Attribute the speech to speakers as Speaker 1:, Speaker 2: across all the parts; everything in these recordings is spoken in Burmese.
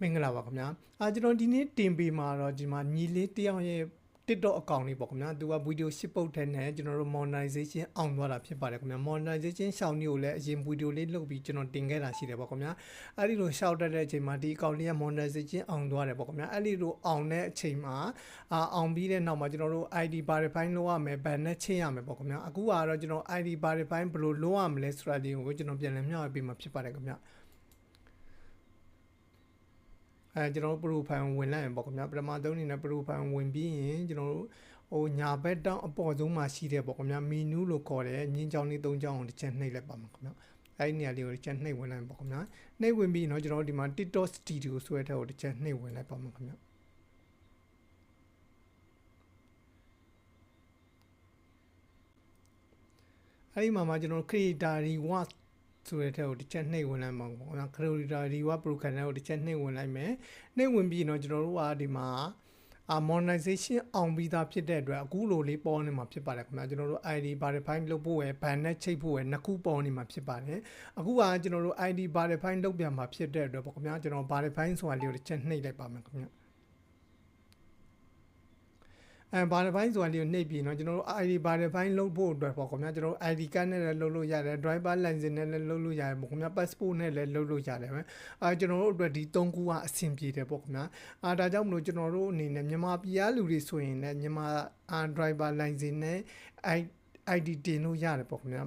Speaker 1: မင်္ဂလာပါခင်ဗျာအာကျွန်တော်ဒီနေ့တင်ပေးမှာတော့ဒီမှာညီလေးတယောက်ရဲ့ TikTok အကောင့်လေးပေါ့ခင်ဗျာသူကဗီဒီယိုရှစ်ပုတ်ထဲနဲ့ကျွန်တော်တို့ monetization အောင်သွားတာဖြစ်ပါတယ်ခင်ဗျာ monetization ရှောင်းမျိုးကိုလည်းအရင်ဗီဒီယိုလေးလုပ်ပြီးကျွန်တော်တင်ခဲ့တာရှိတယ်ပေါ့ခင်ဗျာအဲ့ဒီလိုရှောက်တက်တဲ့အချိန်မှာဒီအကောင့်လေးက monetization အောင်သွားတယ်ပေါ့ခင်ဗျာအဲ့ဒီလိုအောင်တဲ့အချိန်မှာအာအောင်ပြီးတဲ့နောက်မှာကျွန်တော်တို့ ID verify လုပ်ရမယ်ဘန်နဲ့ချင်းရမယ်ပေါ့ခင်ဗျာအခုကတော့ကျွန်တော် ID verify ဘယ်လိုလုပ်ရမလဲဆိုတာဒီကိုကျွန်တော်ပြန်လည်မျှဝေပေးမှာဖြစ်ပါတယ်ခင်ဗျာ အဲကျွန်တော်တို့ profile ဝင်လိုက်ရင်ပေါ့ခင်ဗျာပထမဆုံးအနေနဲ့ profile ဝင်ပြီးရင်ကျွန်တော်တို့ဟိုညာဘက်တောင်းအပေါ်ဆုံးမှာရှိတဲ့ပေါ့ခင်ဗျာမီနူးလို့ခေါ်တဲ့မြင်းချောင်းလေး၃ချောင်းကိုတစ်ချက်နှိပ်လိုက်ပါမှာခင်ဗျာအဲ့ဒီနေရာလေးကိုတစ်ချက်နှိပ်ဝင်လိုက်ပေါ့ခင်ဗျာနှိပ်ဝင်ပြီးတော့ကျွန်တော်တို့ဒီမှာ TikTok Studio ဆိုတဲ့ထက်ကိုတစ်ချက်နှိပ်ဝင်လိုက်ပါမှာခင်ဗျာအဲ့ဒီမှာမှကျွန်တော်တို့ creator reward ဆိုတဲ့ထက်ကိုတစ်ချက်နှိပ်ဝင်လိုက်မှာပေါ့နော် creator reward program ကိုတစ်ချက်နှိပ်ဝင်လိုက်မယ်နှိပ်ဝင်ပြီးတော့ကျွန်တော်တို့ကဒီမှာအာ monetization အောင်ပြီးသားဖြစ်တဲ့အတွက်အခုလိုလေးပေါ်နေမှာဖြစ်ပါတယ်ခင်ဗျာကျွန်တော်တို့ ID verify လုပ်ဖို့ရယ် ban နဲ့ချိတ်ဖို့ရယ်နှစ်ခုပေါ်နေမှာဖြစ်ပါတယ်အခုကကျွန်တော်တို့ ID verify လုပ်ပြန်မှာဖြစ်တဲ့အတွက်ပေါ့ခင်ဗျာကျွန်တော် verify ဆိုတာလေးကိုတစ်ချက်နှိပ်လိုက်ပါမယ်ခင်ဗျာ အဲဘာတစ်ပိုင်းဆိုတာလေးကိုနှိပ်ပြီးเนาะကျွန်တော်တို့ ID ဘာတစ်ပိုင်းလုပ်ဖို့အတွက်ပေါ့ခင်ဗျာကျွန်တော်တို့ ID card နဲ့လည်းလုပ်လို့ရတယ် driver license နဲ့လည်းလုပ်လို့ရတယ်ပေါ့ခင်ဗျာ passport နဲ့လည်းလုပ်လို့ရတယ်ပဲအဲကျွန်တော်တို့အတွက်ဒီ၃ခုကအဆင်ပြေတယ်ပေါ့ခင်ဗျာအာဒါကြောင့်မလို့ကျွန်တော်တို့အနေနဲ့မြန်မာပြည်သားလူတွေဆိုရင်လည်းမြန်မာ driver license နဲ့ ID တင်လို့ရတယ်ပေါ့ခင်ဗျာ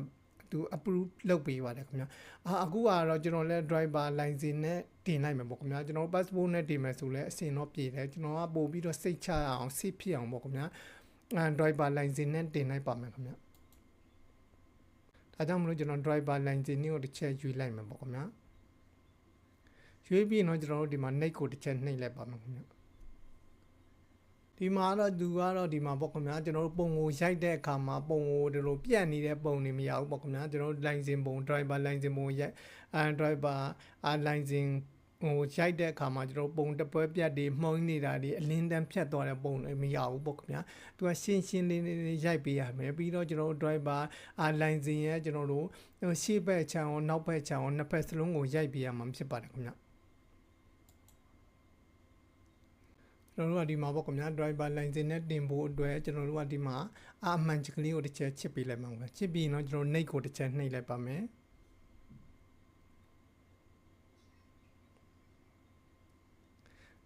Speaker 1: သူ approve လုပ်ပေးပါတယ်ခင်ဗျာအာအခုကတော့ကျွန်တော်လည်း driver license နဲ့တင်လိုက်မယ်ပေါ့ခင်ဗျာကျွန်တော် passport နဲ့တင်မယ်ဆိုလဲအဆင်တော့ပြေတယ်ကျွန်တော်ကပို့ပြီးတော့စိတ်ချအောင်စိတ်ဖြစ်အောင်ပေါ့ခင်ဗျာအဲ driver license နဲ့တင်လိုက်ပါမယ်ခင်ဗျာဒါကြောင့်မလို့ကျွန်တော် driver license ကိုတစ်ချက်ယူလိုက်မယ်ပေါ့ခင်ဗျာရွေးပြီးတော့ကျွန်တော်တို့ဒီမှာ next ကိုတစ်ချက်နှိပ်လိုက်ပါမယ်ခင်ဗျာ ဒီမှာတော့သူကတော့ဒီမှာပေါ့ခင်ဗျာကျွန်တော်တို့ပုံကိုရိုက်တဲ့အခါမှာပုံကိုဒီလိုပြတ်နေတဲ့ပုံတွေမရဘူးပေါ့ခင်ဗျာကျွန်တော်တို့ license ပုံ driver license ပုံရိုက်အဲ driver အာ license ဟိုရိုက်တဲ့အခါမှာကျွန်တော်ပုံတပွဲပြတ်တွေမှုန်းနေတာတွေအလင်းတန်းဖြတ်သွားတဲ့ပုံတွေမရဘူးပေါ့ခင်ဗျာသူကရှင်းရှင်းလေးလေးရိုက်ပေးရမယ်ပြီးတော့ကျွန်တော်တို့ driver အာ license ရဲ့ကျွန်တော်တို့ရှေ့ဘက်ချမ်းရောနောက်ဘက်ချမ်းရောနှစ်ဖက်စလုံးကိုရိုက်ပေးရမှာဖြစ်ပါတယ်ခင်ဗျာ ကျွန်တော်တို့ကဒီမှာပေါ့ခင်ဗျာ driver license နဲ့တင်ဖို့အတွက်ကျွန်တော်တို့ကဒီမှာအမှန်ချကလေးကိုတစ်ချက်ချစ်ပေးလိုက်မှာပါချစ်ပြီးတော့ကျွန်တော် next ကိုတစ်ချက်နှိပ်လိုက်ပါမယ်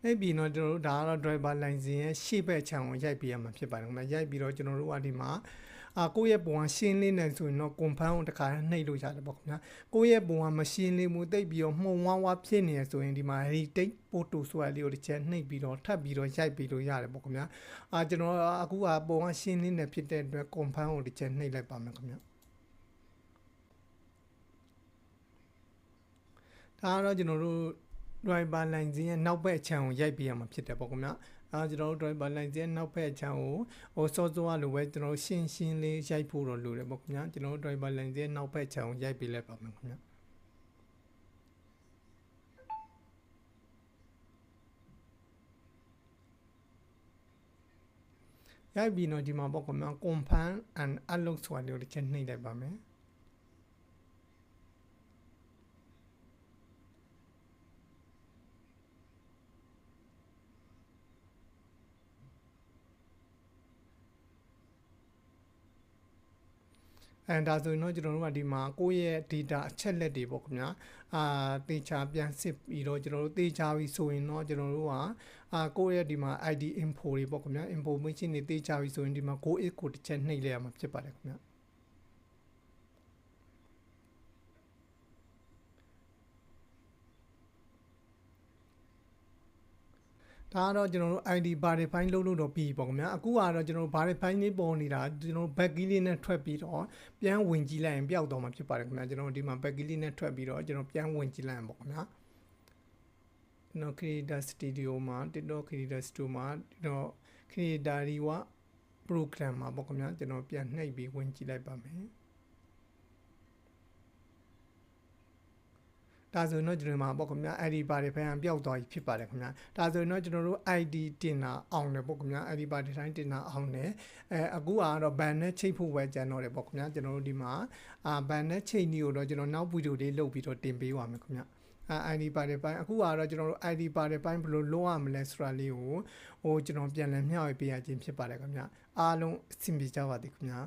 Speaker 1: နေပြီးတော့ကျွန်တော်တို့ဒါကတော့ driver license ရဲ့ရှေ့ဘက်ခြံကိုရိုက်ပြရမှာဖြစ်ပါတယ်ခင်ဗျာရိုက်ပြီးတော့ကျွန်တော်တို့ကဒီမှာ အာကိုယ့်ရဲ့ပုံကရှင်းလင်းနေဆိုရင်တော့ confirm ကိုတခါနှိပ်လို့ရတယ်ပေါ့ခင်ဗျာကိုယ့်ရဲ့ပုံကမရှင်းလင်းဘူးတိတ်ပြီးတော့မှုံဝါးဝါဖြစ်နေရဆိုရင်ဒီမှာ retake photo ဆိုတာလေးကိုတစ်ချက်နှိပ်ပြီးတော့ထပ်ပြီးတော့ရိုက်ပြီးလို့ရတယ်ပေါ့ခင်ဗျာအာကျွန်တော်အခုကပုံကရှင်းလင်းနေဖြစ်တဲ့အတွက် confirm ကိုတစ်ချက်နှိပ်လိုက်ပါမယ်ခင်ဗျာဒါကတော့ကျွန်တော်တို့ driver line ဇင်းရဲ့နောက်ဘက်အခြမ်းကိုရိုက်ပြရမှာဖြစ်တယ်ပေါ့ခင်ဗျာ အဲကျွန်တော်တို့ driver line ဇင်းရဲ့နောက်ဘက်အခြမ်းကိုဟိုစောစောလိုပဲကျွန်တော်ရှင်းရှင်းလေးရိုက်ဖို့တော့လိုတယ်ပေါ့ခင်ဗျာကျွန်တော်တို့ driver line ဇင်းရဲ့နောက်ဘက်အခြမ်းကိုရိုက်ပြလိုက်ပါမယ်ခင်ဗျာရိုက်ပြီးတော့ဒီမှာပေါ့ခင်ဗျာ confirm and unlock ဆိုတာလေးကိုတစ်ချက်နှိပ်လိုက်ပါမယ် အဲဒါဆိုရင်တော့ကျွန်တော်တို့ကဒီမှာကိုယ့်ရဲ့ data အချက်လက်တွေပေါ့ခင်ဗျာအာတေချာပြန်စစ်ပြီးတော့ကျွန်တော်တို့တေချာပြီဆိုရင်တော့ကျွန်တော်တို့ကအာကိုယ့်ရဲ့ဒီမှာ ID info တွေပေါ့ခင်ဗျာ information တွေတေချာပြီဆိုရင်ဒီမှာကိုယ့် it ကိုတစ်ချက်နှိပ်လိုက်ရမှာဖြစ်ပါတယ်ခင်ဗျာ ဒါကတော့ကျွန်တော်တို့ ID verify လုပ်လို့တော့ပြီးပေါ့ခင်ဗျာအခုကတော့ကျွန်တော်တို့ verify လေးပေါ်နေတာကျွန်တော်တို့ back key လေးနဲ့ထွက်ပြီးတော့ပြန်ဝင်ကြည့်လိုက်ရင်ပျောက်တော့မှာဖြစ်ပါတယ်ခင်ဗျာကျွန်တော်တို့ဒီမှာ back key လေးနဲ့ထွက်ပြီးတော့ကျွန်တော်ပြန်ဝင်ကြည့်လိုက်ရင်ပေါ့ခင်ဗျာကျွန်တော် creator studio မှာ TikTok creator studio မှာတော့ creator တွေဝ program မှာပေါ့ခင်ဗျာကျွန်တော်ပြန်နှိပ်ပြီးဝင်ကြည့်လိုက်ပါမယ် ဒါဆိုရင်တော့ကျွန်တော်မှာပေါ့ခင်ဗျာ ID ပါတွေဖန်ပျောက်သွားပြီဖြစ်ပါတယ်ခင်ဗျာဒါဆိုရင်တော့ကျွန်တော်တို့ ID တင်တာအောင်တယ်ပေါ့ခင်ဗျာ ID ပါဒီတိုင်းတင်တာအောင်တယ်အဲအခုကတော့ ban နဲ့ချိတ်ဖို့ပဲကြံတော့တယ်ပေါ့ခင်ဗျာကျွန်တော်တို့ဒီမှာအာ ban နဲ့ချိတ်နည်းကိုတော့ကျွန်တော်နောက်ဗီဒီယိုလေးလုပ်ပြီးတော့တင်ပေးပါမယ်ခင်ဗျာအဲ ID ပါတဲ့ပိုင်းအခုကတော့ကျွန်တော်တို့ ID ပါတဲ့ပိုင်းဘယ်လိုလုပ်ရမလဲဆိုတာလေးကိုဟိုကျွန်တော်ပြန်လည်မျှဝေပေးရခြင်းဖြစ်ပါတယ်ခင်ဗျအားလုံးအဆင်ပြေကြပါသည်ခင်ဗျာ